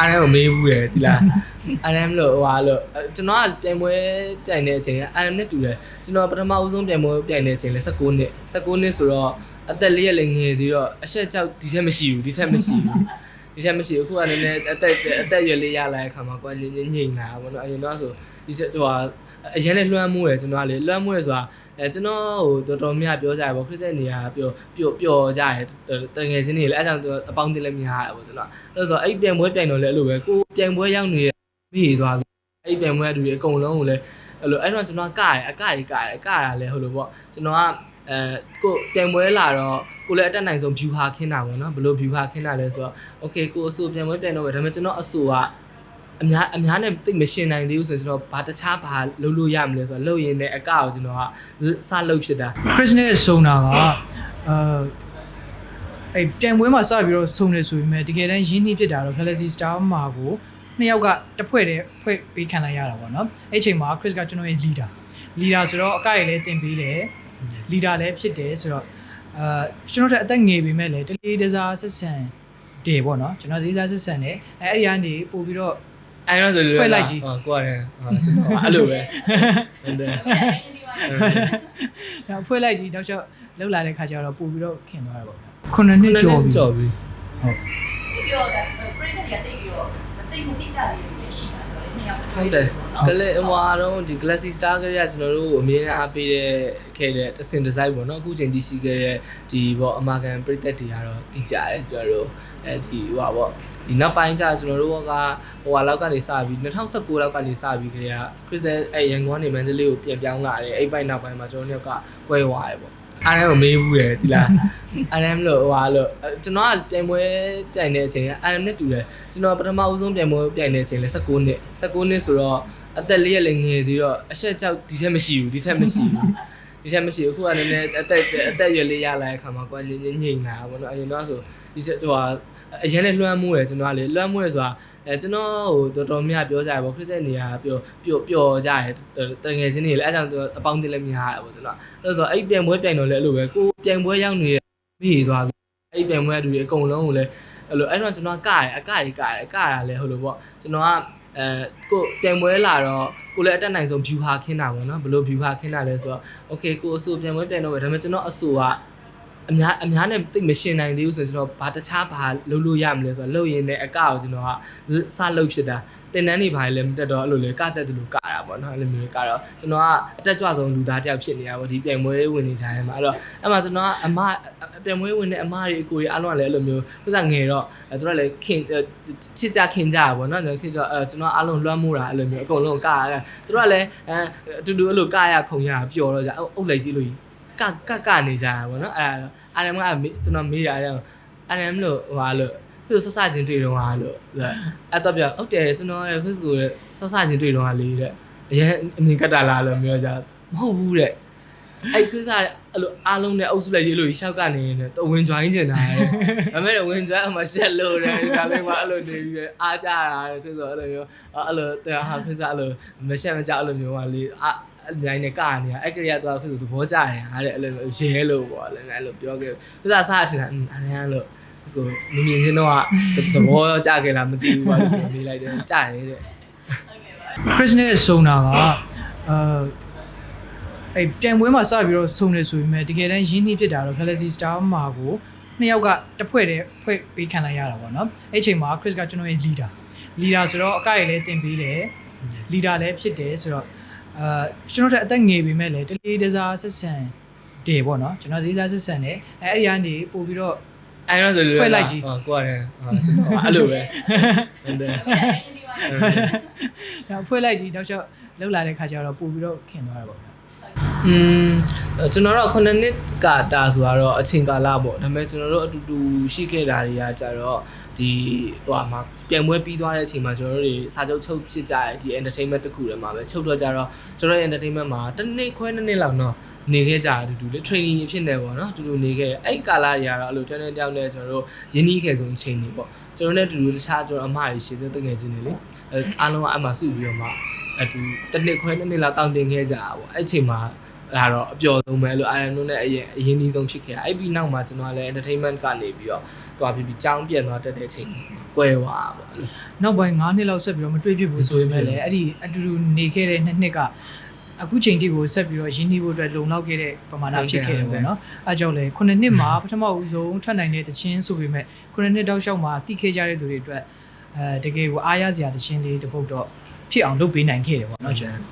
အားလည်းမမေးဘူးရယ်ဒီလားအားလည်းမလို့ဟိုဟာလို့အဲ့ကျွန်တော်ကပြိုင်ပွဲပြိုင်တဲ့အချိန်ကအားလည်းနဲ့တူတယ်ကျွန်တော်ပထမဦးဆုံးပြိုင်ပွဲပြိုင်တဲ့အချိန်လဲ16နှစ်16နှစ်ဆိုတော့အသက်လေးရက်လည်းငယ်သေးတော့အဆက်ကြောက်ဒီထက်မရှိဘူးဒီထက်မရှိဘူးဒီထက်မရှိဘူးအခုကလည်းနည်းအသက်အသက်ရွယ်လေးရလာတဲ့ခါမှာကိုယ်ငြိမ်ငြိမ်လာတာပေါ့နော်အရင်တော့ဆိုဒီဟိုဟာ အရင်လည်းလွှမ်းမိုးတယ်ကျွန်တော်ကလေလွှမ်းမိုးရဆိုတာအဲကျွန်တော်ဟိုတော်တော်များပြောကြရပေါ့ခရစ်စတန်နေရာပျော်ပျော်ပျော်ကြရတငယ်ချင်းတွေလည်းအဲကြောင့်အပေါင်းတင်လည်းများရပေါ့ကျွန်တော်အဲ့ဆိုအဲ့ပြိုင်ပွဲပြိုင်တော့လည်းအဲ့လိုပဲကိုပြိုင်ပွဲရောက်နေမိသွားပြီအဲ့ပြိုင်ပွဲအတူတွေအကုန်လုံးကိုလည်းအဲ့လိုအဲ့တော့ကျွန်တော်ကရတယ်အကရကရတယ်အကရလည်းဟုတ်လို့ပေါ့ကျွန်တော်ကအဲကိုပြိုင်ပွဲလာတော့ကိုလည်းအတက်နိုင်ဆုံး view ဟာခင်းတာပေါ့နော်ဘယ်လို view ဟာခင်းတာလဲဆိုတော့ okay ကိုအဆူပြိုင်ပွဲပြိုင်တော့ပဲဒါပေမဲ့ကျွန်တော်အဆူက အများအများနဲ့တိတ်မရှင်နိုင်သေးဘူးဆိုရင်ကျွန်တော်ဘာတခြားဘာလုပ်လို့ရမလဲဆိုတော့လုပ်ရင်းနဲ့အကကိုကျွန်တော်ကစလုပ်ဖြစ်တာ Chris နဲ့ဆုံတာကအာအဲ့ပြိုင်ပွဲမှာစပြီးတော့ဆုံနေဆိုပေမဲ့တကယ်တမ်းရင်းနှီးဖြစ်တာတော့ Galaxy Star မှာကိုနှစ်ယောက်ကတစ်ဖွဲ့တည်းဖွဲ့ပေးခံလိုက်ရတာပေါ့နော်အဲ့ချိန်မှာ Chris ကကျွန်တော်ရဲ့ leader leader ဆိုတော့အကရလည်းတင်ပေးတယ် leader လည်းဖြစ်တယ်ဆိုတော့အာကျွန်တော်တို့အသက်ငယ်ပေမဲ့လည်းတလေးတစားဆက်ဆံတယ်ပေါ့နော်ကျွန်တော်လေးစားဆက်ဆံတယ်အဲ့အဲ့ဒီကနေပို့ပြီးတော့ အဲ့တော့ဆိုလို့ဖွဲ့လိုက်ကြည့်ဟောကိုရတယ်ဟောအဲ့လိုပဲဟုတ်တယ်ဒါဖွဲ့လိုက်ကြီးတောက်လျှောက်လောက်လာတဲ့ခါကျတော့ပို့ပြီးတော့ခင်သွားတာပေါ့ခုနှစ်နှစ်ကျော်ပြီကြော်ပြီဟုတ်ပြီးတော့ဒါပရိသတ်တွေကတိတ်ပြီးတော့မသိမှုတိကျလေးတွေရှိတာဆိုတော့နှစ်ယောက် ဟုတ်တယ်ကလေးဟိုဟာတော့ဒီ Galaxy Star ကလေးကကျွန်တော်တို့အမြင်နဲ့အားပေးတဲ့ခဲ့တဲ့တစင်ဒီဇိုင်းပေါ့နော်အခုချိန်ဒီရှိခဲ့တဲ့ဒီပေါ့အမာကန်ပရိသတ်တွေကတော့တည်ကြတယ်ကျွန်တော်တို့အဲဒီဟိုဟာပေါ့ဒီနောက်ပိုင်းကျကျွန်တော်တို့ကဟိုဟာလောက်ကနေစပြီး2019လောက်ကနေစပြီးကြရခရစ်စတန်အဲရန်ကုန်ကနေမန္တလေးကိုပြန်ပြောင်းလာတယ်အဲ့ဘိုက်နောက်ပိုင်းမှာကျွန်တော်တို့ကကွဲသွားတယ်ပေါ့ အားလည်းမမေးဘူးရယ်ဒီလားအားလည်းမလို့ဟိုဟာလို့ကျွန်တော်ကပြိုင်ပွဲပြိုင်တဲ့အချိန်ကအားလည်းနဲ့တူတယ်ကျွန်တော်ပထမဦးဆုံးပြိုင်ပွဲပြိုင်တဲ့အချိန်လဲ16နှစ်16နှစ်ဆိုတော့အသက်လေးရက်လည်းငယ်သေးတော့အဆက်ကြောက်ဒီထက်မရှိဘူးဒီထက်မရှိဘူးဒီထက်မရှိဘူးအခုကလည်းနည်းအသက်အသက်ရွယ်လေးရလာတဲ့ခါမှာကိုယ်ငြိမ်ငြိမ်လာတာပေါ့နော်အရင်တော့ဆိုဒီဟိုဟာ အရင်လည်းလွှမ်းမိုးတယ်ကျွန်တော်ကလေလွှမ်းမိုးရဆိုတာအဲကျွန်တော်ဟိုတော်တော်များပြောကြရပေါ့ခရစ်စတန်နေရာပျော်ပျော်ပျော်ကြရတငယ်ချင်းတွေလည်းအဲကြောင့်အပေါင်းတင်လည်းများရပေါ့ကျွန်တော်အဲ့ဆိုအဲ့ပြိုင်ပွဲပြိုင်တော့လည်းအဲ့လိုပဲကိုပြိုင်ပွဲရောက်နေမိသွားပြီအဲ့ပြိုင်ပွဲအတူတွေအကုန်လုံးကိုလည်းအဲ့လိုအဲ့တော့ကျွန်တော်ကရတယ်အကရကရတယ်အကရလည်းဟုတ်လို့ပေါ့ကျွန်တော်ကအဲကိုပြိုင်ပွဲလာတော့ကိုလည်းအတက်နိုင်ဆုံး view ဟာခင်းတာပေါ့နော်ဘယ်လို view ဟာခင်းတာလဲဆိုတော့ okay ကိုအဆူပြိုင်ပွဲပြိုင်တော့ပဲဒါပေမဲ့ကျွန်တော်အဆူက အများအများနဲ့တိတ်မရှင်နိုင်သေးဘူးဆိုရင်ကျွန်တော်ဘာတခြားဘာလုပ်လို့ရမလဲဆိုတော့လုပ်ရင်းနဲ့အကကိုကျွန်တော်ကစလုပ်ဖြစ်တာတင်တန်းနေပါလေမတက်တော့အဲ့လိုလေကတက်တယ်လို့ကတာပေါ့နော်အဲ့လိုမျိုးကတော့ကျွန်တော်ကအတက်ကြွဆုံးလူသားတစ်ယောက်ဖြစ်နေတာပေါ့ဒီပြိုင်ပွဲဝင်နေကြတယ်မှာအဲ့တော့အဲ့မှာကျွန်တော်ကအမပြိုင်ပွဲဝင်တဲ့အမတွေအကိုတွေအားလုံးကလည်းအဲ့လိုမျိုးဥစားငယ်တော့အဲ့တို့ကလည်းခင်ချစ်ကြခင်ကြပါပေါ့နော်ကျွန်တော်ခင်ကြအဲကျွန်တော်အားလုံးလွှမ်းမိုးတာအဲ့လိုမျိုးအကုန်လုံးကရတို့ကလည်းအဲအတူတူအဲ့လိုကရခုံရပျော်တော့ကြအုပ်လိုက်ကြည့်လို့ ကကကနေကြတာပေါ့နော်အဲ့ဒါအာရမကကျွန်တော်မေးရတယ်အာရမလို့ဟိုဟာလို့သူစစချင်းတွေ့တော့ဟာလို့အဲ့တော့ပြဟုတ်တယ်ကျွန်တော်ရဲ့ Facebook ရဲ့စစချင်းတွေ့တော့ဟာလေးတဲ့အရင်အမြင်ကတ်တာလားလို့ပြောကြမဟုတ်ဘူးတဲ့အဲ့ကိစ္စအဲ့လိုအားလုံးနဲ့အုပ်စုလိုက်ရေးလို့ရှောက်ကနေနေတော့ဝင်ကြွိုင်းကျင်တာတဲ့ဒါပေမဲ့ဝင်ကြွိုင်းအမှရှက်လို့တဲ့ဒါလေးမှအဲ့လိုနေပြီးအားကြတာတဲ့ဖြစ်ဆိုအဲ့လိုမျိုးအဲ့လိုတဲ့ဟာဖြစ်စားအဲ့လိုမရှက်မကြအဲ့လိုမျိုးကလေအာ အမြိုင်နဲ့ကနေတာအဲ့ကလေးကတော့ဖြစ်ဆိုသဘောကျတယ်ဟာတဲ့အဲ့လိုရဲလို့ပေါ့လည်းအဲ့လိုပြောခဲ့ဖြစ်စားစားရှင်တာအင်းအဲ့ဒါလို့ဆိုမမြင်စင်းတော့သဘောကျခဲ့လားမသိဘူးပါလို့နေလိုက်တယ်ကြတယ်တဲ့ Chris နဲ့ဆုံတာကအာအဲ့ပြိုင်ပွဲမှာစပြီးတော့ဆုံနေဆိုပေမဲ့တကယ်တမ်းရင်းနှီးဖြစ်တာတော့ Galaxy Star မှာကိုနှစ်ယောက်ကတစ်ဖွဲ့တည်းဖွဲ့ပေးခံလိုက်ရတာပေါ့နော်အဲ့ချိန်မှာ Chris ကကျွန်တော်ရဲ့ leader leader ဆိုတော့အကရလည်းတင်ပေးတယ် leader လည်းဖြစ်တယ်ဆိုတော့ အာကျွန်တော်တို့အသက်ငယ်ပေမဲ့လည်းတလေးတစားဆက်ဆံတယ်ပေါ့နော်ကျွန်တော်လေးစားဆက်ဆံတယ်အဲ့အဲ့ဒီကနေပို့ပြီးတော့အဲ့တော့ဆိုလို့ဖွဲ့လိုက်ကြည့်ဟောကိုရတယ်ဟောအဲ့လိုပဲဟုတ်တယ်ဒါဖွဲ့လိုက်ကြီးတောက်လျှောက်လောက်လာတဲ့ခါကျတော့ပို့ပြီးတော့ခင်သွားတာပေါ့ อืมကျွန်တော်တို့9နှစ်ကတာဆိုတော့အချိန်ကာလပေါ့ဒါပေမဲ့ကျွန်တော်တို့အတူတူရှိခဲ့တာတွေကကြတော့ဒီဟိုဟာမှာပြန်ပွဲပြီးသွားတဲ့အချိန်မှာကျွန်တော်တို့တွေစာချုပ်ချုပ်ဖြစ်ကြတယ်ဒီ entertainment တစ်ခုတည်းမှာပဲချုပ်တော့ကြတော့ကျွန်တော်ရဲ့ entertainment မှာတစ်နေ့ခွဲနှစ်နှစ်လောက်တော့နေခဲ့ကြအတူတူလေ training အဖြစ်နေပေါ့နော်အတူတူနေခဲ့အဲ့ကာလတွေကတော့အဲ့လိုတန်းတန်းတောင်းနေကျွန်တော်တို့ရင်းနှီးခဲ့ဆုံးအချိန်တွေပေါ့ကျွန်တော်နဲ့အတူတူတခြားကျွန်တော်အမတွေရှင်းတဲ့တငယ်ချင်းတွေလေအဲအားလုံးကအမှစုပြီးတော့မှအတူတစ်နှစ်ခွဲနှစ်နှစ်လောက်တောင်းတင်ခဲ့ကြတာပေါ့အဲ့ချိန်မှာ ဒါတော့အပျော်ဆုံးပဲလို့အာရန်တို့နဲ့အရင်အရင်နီးဆုံးဖြစ်ခဲ့တာအဲ့ပြီးနောက်မှာကျွန်တော်ကလည်း entertainment ကနေပြီးတော့သွားပြီးပြီးကြောင်းပြန်သွားတတ်တဲ့အချိန်ကွဲသွားပါပေါ့နောက်ပိုင်း9နှစ်လောက်ဆက်ပြီးတော့မတွေ့ဖြစ်ဘူးဆိုပေမဲ့လည်းအဲ့ဒီအတူတူနေခဲ့တဲ့နှစ်နှစ်ကအခုချိန်ထိကိုဆက်ပြီးတော့ရင်းနှီးဖို့အတွက်လုံလောက်ခဲ့တဲ့ပမာဏဖြစ်ခဲ့တယ်ပေါ့နော်အဲကြောင့်လေ9နှစ်မှာပထမဦးဆုံးထွက်နိုင်တဲ့တခြင်းဆိုပေမဲ့9နှစ်တောက်လျှောက်မှာတိခဲ့ကြတဲ့သူတွေအတွက်အဲတကယ်ကိုအားရစရာတခြင်းလေးတစ်ပုတ်တော့ဖြစ်အောင်လုပ်ပေးနိုင်ခဲ့တယ်ပေါ့နော်ကျွန်တော်